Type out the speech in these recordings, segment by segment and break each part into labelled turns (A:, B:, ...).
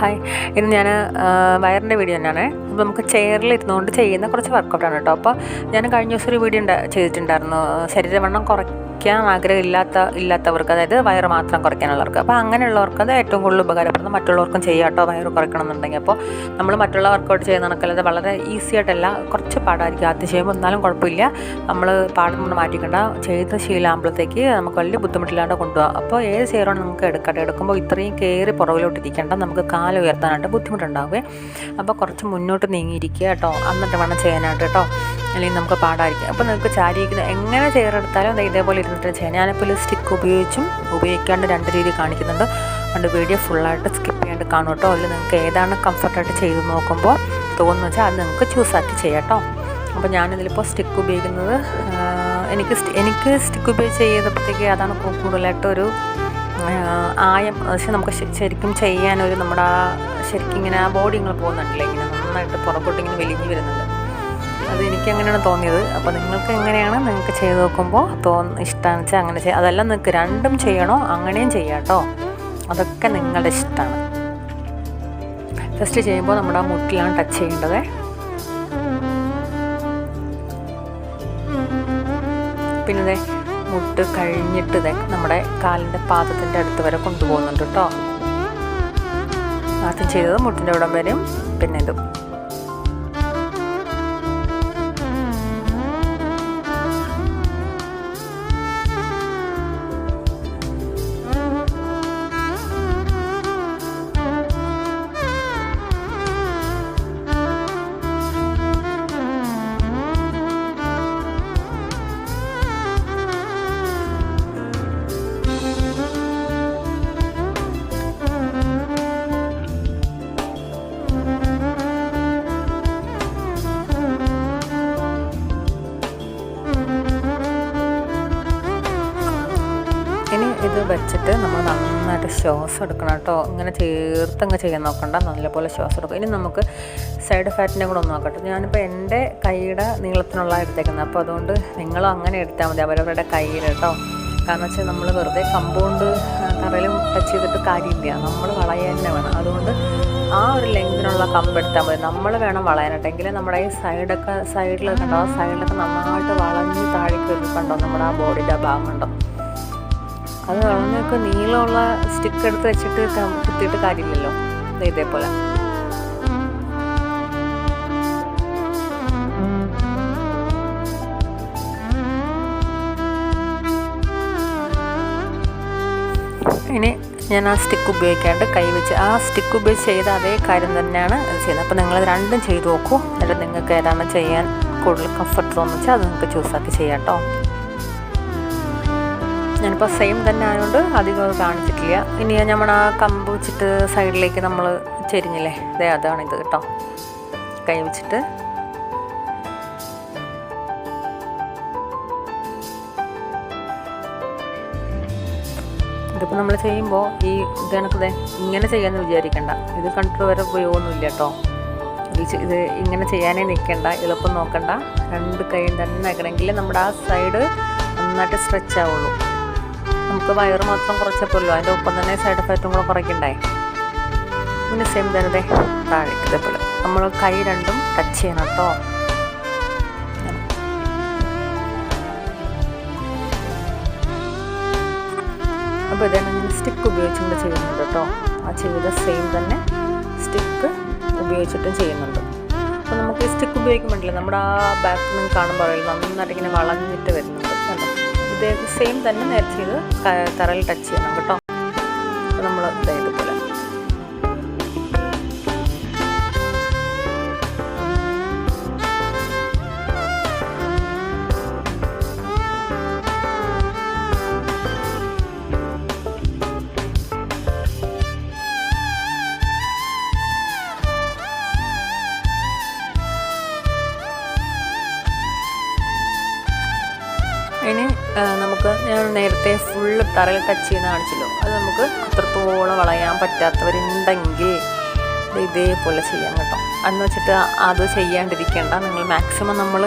A: Hi ഇന്ന് ഞാൻ വയറിന്റെ വീഡിയോ തന്നെയാണ്. അപ്പോൾ നമുക്ക് ചെയറിൽ ഇരുന്നുകൊണ്ട് ചെയ്യുന്ന കുറച്ച് വർക്കൗട്ടാണ് കേട്ടോ. അപ്പോൾ ഞാൻ കഴിഞ്ഞ ദിവസം ഒരു വീഡിയോ ചെയ്തിട്ടുണ്ടായിരുന്നു. ശരീരവണ്ണം കുറയ്ക്കാൻ ആഗ്രഹമില്ലാത്ത ഇല്ലാത്തവർക്ക് അതായത് വയറ് മാത്രം കുറയ്ക്കാനുള്ളവർക്ക്. അപ്പോൾ അങ്ങനെയുള്ളവർക്ക് അത് ഏറ്റവും കൂടുതൽ ഉപകാരപ്പെടുന്നത് മറ്റുള്ളവർക്കും ചെയ്യാം കേട്ടോ വയറ് കുറയ്ക്കണം എന്നുണ്ടെങ്കിൽ അപ്പോൾ നമ്മൾ മറ്റുള്ള വർക്കൗട്ട് ചെയ്യുന്ന വളരെ ഈസി ആയിട്ടല്ല കുറച്ച് പാടായിരിക്കും. ആദ്യം ചെയ്യുമ്പോൾ എന്നാലും കുഴപ്പമില്ല. നമ്മൾ പാടം കൊണ്ട് മാറ്റിക്കണ്ട. ചെയ്ത് ശീലാകുമ്പോഴത്തേക്ക് നമുക്ക് വലിയ ബുദ്ധിമുട്ടില്ലാണ്ട് കൊണ്ടുപോകാം അപ്പോൾ ഏത് ചെയറാണ് നമുക്ക് എടുക്കട്ടെ. എടുക്കുമ്പോൾ ഇത്രയും കയറി പുറകിലോട്ട് ഇരിക്കേണ്ട നമുക്ക് കാല ഉയർത്താനായിട്ട് ബുദ്ധിമുട്ടുണ്ടാവുകയെ അപ്പോൾ കുറച്ച് മുന്നോട്ട് നീങ്ങിയിരിക്കുക കേട്ടോ. എന്നിട്ട് വേണം ചെയ്യാനായിട്ട് കേട്ടോ. അല്ലെങ്കിൽ നമുക്ക് പാടായിരിക്കും. അപ്പോൾ നിങ്ങൾക്ക് ചാരിയിരിക്കുന്ന എങ്ങനെ ചെയറെടുത്താലും അത് ഇതേപോലെ ഇരുന്നിട്ട് ചെയ്യാം. ഞാനിപ്പോൾ ഒരു സ്റ്റിക്ക് ഉപയോഗിച്ചും ഉപയോഗിക്കാണ്ട് രണ്ട് രീതി കാണിക്കുന്നുണ്ട്. അതുകൊണ്ട് വീഡിയോ ഫുള്ളായിട്ട് സ്കിപ്പ് ചെയ്യാണ്ട് കാണും കേട്ടോ. അല്ലെങ്കിൽ നിങ്ങൾക്ക് ഏതാണ് കംഫർട്ടായിട്ട് ചെയ്ത് നോക്കുമ്പോൾ തോന്നുന്നു വെച്ചാൽ അത് നിങ്ങൾക്ക് ചൂസാക്കി ചെയ്യാം കേട്ടോ. അപ്പോൾ ഞാനിതിലിപ്പോൾ സ്റ്റിക്ക് ഉപയോഗിക്കുന്നത് എനിക്ക് എനിക്ക് സ്റ്റിക്ക് ഉപയോഗിച്ച് ചെയ്തപ്പോഴത്തേക്ക് അതാണ് കൂടുതലായിട്ടൊരു ആയം പക്ഷെ നമുക്ക് ശരിക്കും ചെയ്യാനൊരു നമ്മുടെ ആ ശരിക്കും ഇങ്ങനെ ആ ബോഡി ഇങ്ങനെ പോകുന്നുണ്ടല്ലേ ഇങ്ങനെ നന്നായിട്ട് പുറകോട്ട് ഇങ്ങനെ വലിഞ്ഞു വരുന്നുണ്ട്. അത് എനിക്ക് അങ്ങനെയാണ് തോന്നിയത്. അപ്പോൾ നിങ്ങൾക്ക് എങ്ങനെയാണ് നിങ്ങൾക്ക് ചെയ്ത് നോക്കുമ്പോൾ തോന്നുന്ന ഇഷ്ടമാണെന്ന് വെച്ചാൽ അങ്ങനെ ചെയ്യാം. അതെല്ലാം നിങ്ങൾക്ക് രണ്ടും ചെയ്യണോ? അങ്ങനെയും ചെയ്യാം അതൊക്കെ നിങ്ങളുടെ ഇഷ്ടമാണ് ഫസ്റ്റ് ചെയ്യുമ്പോൾ നമ്മുടെ ആ മുട്ടിലാണ് ടച്ച് ചെയ്യേണ്ടത്. പിന്നെ മുട്ട് കഴിഞ്ഞിട്ട് നമ്മുടെ കാലിന്റെ പാദത്തിന്റെ അടുത്ത് വരെ കൊണ്ടുപോകുന്നുണ്ട് കേട്ടോ. ആദ്യം ചെയ്തത് മുട്ടിന്റെ ഇവിടം പിന്നെ ഇതും. ഇത് വെച്ചിട്ട് നമ്മൾ നന്നായിട്ട് ശ്വാസം എടുക്കണം കേട്ടോ. ഇങ്ങനെ ചേർത്തങ്ങ് ചെയ്യാൻ നോക്കണ്ട. നല്ലപോലെ ശ്വാസം എടുക്കും. ഇനി നമുക്ക് സൈഡ് ഫാറ്റിനെ കൂടെ ഒന്ന് നോക്കട്ടെ. ഞാനിപ്പോൾ എന്റെ കൈയുടെ നീളത്തിനുള്ള എടുത്തേക്കുന്നത്. അപ്പോൾ അതുകൊണ്ട് നിങ്ങളും അങ്ങനെ എടുത്താൽ മതി. അവരവരുടെ കയ്യിൽ കേട്ടോ. കാരണം വെച്ചാൽ നമ്മൾ വെറുതെ കമ്പൗണ്ട് തറയിലും ടച്ച് ചെയ്തിട്ട് കാര്യമില്ല. നമ്മൾ വളയാൻ തന്നെ വേണം. അതുകൊണ്ട് ആ ഒരു ലെങ്തിനുള്ള കമ്പ് എടുത്താൽ മതി. നമ്മൾ വേണം വളയാനായിട്ടെങ്കിൽ നമ്മുടെ ഈ സൈഡൊക്കെ സൈഡിലൊക്കെ ഉണ്ടോ ആ സൈഡിലൊക്കെ നന്നായിട്ട് വളഞ്ഞ് താഴേക്ക് വരുന്നുണ്ടോ നമ്മുടെ ആ ബോഡിയുടെ ഭാഗം ഉണ്ടോ അത് വളഞ്ഞൊക്കെ നീളമുള്ള സ്റ്റിക്ക് എടുത്ത് വെച്ചിട്ട് കുത്തിയിട്ട് കാര്യമില്ലല്ലോ. ഇതേപോലെ. ഇനി ഞാൻ ആ സ്റ്റിക്ക് ഉപയോഗിക്കാണ്ട് കൈ വെച്ച് ആ സ്റ്റിക്ക് ഉപയോഗിച്ച് ചെയ്ത അതേ കാര്യം തന്നെയാണ് ചെയ്യുന്നത്. അപ്പോൾ നിങ്ങൾ രണ്ടും ചെയ്ത് നോക്കൂ. എന്നിട്ട് നിങ്ങൾക്ക് ഏതാണ് ചെയ്യാൻ കൂടുതൽ കംഫർട്ട് തോന്നുന്നു വെച്ചാൽ അത് നിങ്ങൾക്ക് ചൂസാക്കി ചെയ്യാം കേട്ടോ ഞാനിപ്പോൾ സെയിം തന്നെ ആയതുകൊണ്ട് അധികം അത് കാണിച്ചിട്ടില്ല. ഇനി നമ്മൾ ആ കമ്പ് വെച്ചിട്ട് സൈഡിലേക്ക് നമ്മൾ ചെരിഞ്ഞില്ലേ? അതെ അതാണ് ഇത് കേട്ടോ. കൈ വെച്ചിട്ട്. ഇതിപ്പോൾ നമ്മൾ ചെയ്യുമ്പോൾ ഈ ഇത് കണക്കതെ ഇങ്ങനെ ചെയ്യാമെന്ന് വിചാരിക്കണ്ട. ഇത് കണ്ടിട്ട് വരെ ഉപയോഗമൊന്നുമില്ല കേട്ടോ. ഇത് ഇങ്ങനെ ചെയ്യാനേ നിൽക്കണ്ട എളുപ്പം നോക്കണ്ട. രണ്ട് കൈയും തന്നെ നിൽക്കണമെങ്കിൽ നമ്മുടെ ആ സൈഡ് നന്നായിട്ട് സ്ട്രെച്ച് ആവുള്ളൂ. നമുക്ക് വയറ് മാത്രം കുറച്ചപ്പോഴല്ലോ. അതിന്റെ ഒപ്പം തന്നെ സൈഡ് എഫക്റ്റും കൂടെ കുറയ്ക്കണ്ടേ? പിന്നെ സെയിം തന്നെ താഴേക്ക് ഇതേപോലെ. നമ്മൾ കൈ രണ്ടും ടച്ച് ചെയ്യണം കേട്ടോ അപ്പോൾ ഇതാണ് ഞാൻ സ്റ്റിക്ക് ഉപയോഗിച്ചുകൊണ്ട് ചെയ്യുന്നുണ്ട് കേട്ടോ ആ ചെയ്ത സെയിം തന്നെ സ്റ്റിക്ക് ഉപയോഗിച്ചിട്ടും ചെയ്യുന്നുണ്ട്. അപ്പോൾ നമുക്ക് സ്റ്റിക്ക് ഉപയോഗിക്കുമ്പോഴല്ലേ നമ്മുടെ ആ ബാക്ക് നിന്ന് കാണുമ്പോൾ നന്നായിട്ട് ഇങ്ങനെ വളഞ്ഞിട്ട് വരുന്നുണ്ട്. കണ്ടോ? ഇത് സെയിം തന്നെ നേരെ ചെയ്ത് തറയിൽ ടച്ച് ചെയ്യണം കേട്ടോ. നമ്മൾ ഇതുപോലെ നമുക്ക് ഞാൻ നേരത്തെ ഫുള്ള് തറയിൽ ടച്ച് ചെയ്യുന്ന കാണിച്ചല്ലോ. അത് നമുക്ക് അത്രത്തോളം വളയാൻ പറ്റാത്തവരുണ്ടെങ്കിൽ ഇതേപോലെ ചെയ്യാം കേട്ടോ. എന്ന് വെച്ചിട്ട് അത് ചെയ്യാണ്ടിരിക്കേണ്ട. നിങ്ങൾ മാക്സിമം നമ്മൾ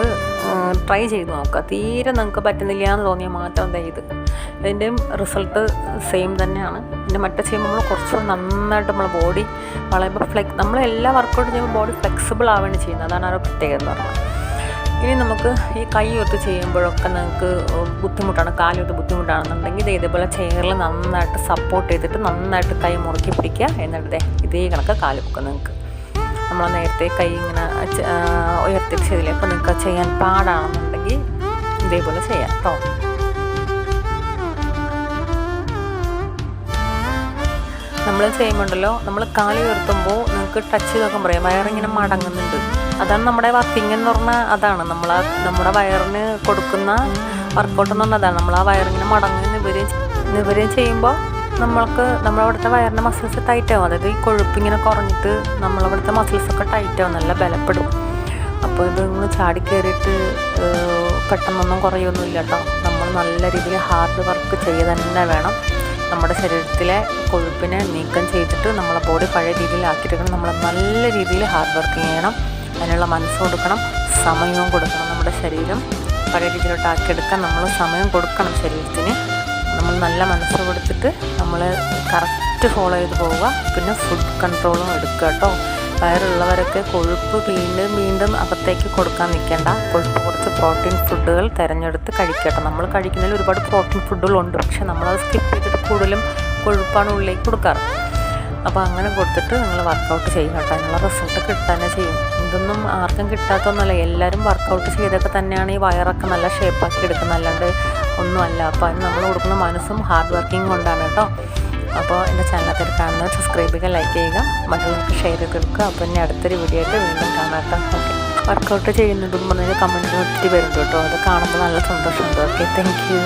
A: ട്രൈ ചെയ്ത് നോക്കുക. തീരെ നിങ്ങൾക്ക് പറ്റുന്നില്ല എന്ന് തോന്നിയ മാത്രം എന്താ ഇത്. ഇതിന്റെയും റിസൾട്ട് സെയിം തന്നെയാണ്. പിന്നെ മറ്റേ ചെയ്യുമ്പോൾ നമ്മൾ കുറച്ചുകൂടി നന്നായിട്ട് നമ്മൾ ബോഡി വളയുമ്പോൾ ഫ്ലെക് നമ്മൾ എല്ലാ വർക്കൗട്ട് ചെയ്യുമ്പോൾ ബോഡി ഫ്ലെക്സിബിൾ ആവുകയാണ് ചെയ്യുന്നത്. അതാണ് ആ പ്രത്യേകത എന്ന് പറയുന്നത് ഇനി നമുക്ക് ഈ കൈ ഒത്ത് ചെയ്യുമ്പോഴൊക്കെ നിങ്ങൾക്ക് ബുദ്ധിമുട്ടാണ് കാലൊട്ട് ബുദ്ധിമുട്ടാണെന്നുണ്ടെങ്കിൽ ഇത് ഇതേപോലെ ചെയറിൽ നന്നായിട്ട് സപ്പോർട്ട് ചെയ്തിട്ട് നന്നായിട്ട് കൈ മുറുക്കി പിടിക്കുക. എന്നിട്ട് ഇതേ കണക്ക് കാൽ വെക്കുക നിങ്ങൾക്ക്. നമ്മൾ നേരത്തെ കൈ ഇങ്ങനെ ഉയർത്തി ചെയ്തില്ലേ അപ്പോൾ നിങ്ങൾക്ക് ചെയ്യാൻ പാടാണെന്നുണ്ടെങ്കിൽ ഇതേപോലെ ചെയ്യാം കേട്ടോ നമ്മൾ ചെയ്യുമ്പോണ്ടല്ലോ നമ്മൾ കാൽ ഉയർത്തുമ്പോൾ നിങ്ങൾക്ക് ടച്ച് ചെയ്തൊക്കെ പറയാം. വയറിങ്ങനെ മടങ്ങുന്നുണ്ട്. അതാണ് നമ്മുടെ വർക്കിംഗ് എന്ന് പറഞ്ഞാൽ അതാണ്. നമ്മൾ നമ്മുടെ വയറിന് കൊടുക്കുന്ന വർക്കൗട്ട് എന്ന് പറഞ്ഞാൽ നമ്മൾ ആ വയറിങ്ങനെ മടങ്ങി നിവരുകയും നിവരുകയും ചെയ്യുമ്പോൾ നമ്മൾക്ക് നമ്മളവിടുത്തെ വയറിന്റെ മസിൽസ് ടൈറ്റ് ആവും. അതായത് ഈ കൊഴുപ്പിങ്ങനെ കുറഞ്ഞിട്ട് നമ്മളവിടുത്തെ മസിൽസൊക്കെ ടൈറ്റ് ആവും. നല്ല ബലപ്പെടും. അപ്പോൾ ഇത് നിങ്ങൾ ചാടി കയറിയിട്ട് പെട്ടെന്നൊന്നും കുറയൊന്നുമില്ല കേട്ടോ. നമ്മൾ നല്ല രീതിയിൽ ഹാർഡ് വർക്ക് ചെയ്യുക തന്നെ വേണം. നമ്മുടെ ശരീരത്തിലെ കൊഴുപ്പിനെ നീക്കം ചെയ്തിട്ട് നമ്മളെ ബോഡി പഴയ രീതിയിലാക്കിയെടുക്കണം നമ്മൾ നല്ല രീതിയിൽ ഹാർഡ് വർക്ക് ചെയ്യണം. അതിനുള്ള മനസ്സ് കൊടുക്കണം. സമയവും കൊടുക്കണം നമ്മുടെ ശരീരം. പഴയ രീതിയിലോട്ട് ആക്കിയെടുക്കാൻ നമ്മൾ സമയം കൊടുക്കണം ശരീരത്തിന്. നമ്മൾ നല്ല മനസ്സ് കൊടുത്തിട്ട് നമ്മൾ കറക്റ്റ് ഫോളോ ചെയ്ത് പോവുക. പിന്നെ ഫുഡ് കൺട്രോളും എടുക്കുക കേട്ടോ. വയറുള്ളവരൊക്കെ കൊഴുപ്പ് വീണ്ടും വീണ്ടും അകത്തേക്ക് കൊടുക്കാൻ നിൽക്കേണ്ട. കൊഴുപ്പ് കുറച്ച് പ്രോട്ടീൻ ഫുഡുകൾ തിരഞ്ഞെടുത്ത് കഴിക്കട്ടെ. നമ്മൾ കഴിക്കുന്നതിൽ ഒരുപാട് പ്രോട്ടീൻ ഫുഡുകളുണ്ട് പക്ഷെ നമ്മളത് സ്കിപ്പ് ചെയ്തിട്ട് കൂടുതലും കൊഴുപ്പാണ് ഉള്ളിലേക്ക് കൊടുക്കാറ്. അപ്പോൾ അങ്ങനെ കൊടുത്തിട്ട് നിങ്ങൾ വർക്കൗട്ട് ചെയ്യും കേട്ടോ. നിങ്ങളെ റിസൾട്ട് കിട്ടാനേ ചെയ്യും. ഇതൊന്നും ആർക്കും കിട്ടാത്തൊന്നുമല്ല. എല്ലാവരും വർക്കൗട്ട് ചെയ്തൊക്കെ തന്നെയാണ് ഈ വയറൊക്കെ നല്ല ഷേപ്പാക്കി എടുക്കുന്നത്. അല്ലാണ്ട് ഒന്നുമല്ല അപ്പോൾ അതിന് നമ്മൾ കൊടുക്കുന്ന മനസ്സും ഹാർഡ് വർക്കിംഗ് കൊണ്ടാണ് കേട്ടോ. അപ്പോൾ എന്റെ ചാനലത്തിൽ കാണുന്നത് സബ്സ്ക്രൈബ് ചെയ്യുക ലൈക്ക് ചെയ്യുക. മറ്റുള്ളവർക്ക് ഷെയർ ചെയ്ത് കൊടുക്കുക. അപ്പോൾ ഇനി അടുത്തൊരു വീഡിയോ ആയിട്ട് വീണ്ടും കാണാം കേട്ടോ. ഓക്കെ വർക്കൗട്ട് ചെയ്യുന്നതും പറഞ്ഞാൽ കമന്റിന് ഒത്തിരി വരുന്നുണ്ട് കേട്ടോ. അത് കാണുമ്പോൾ നല്ല സന്തോഷമുണ്ട്. Okay thank you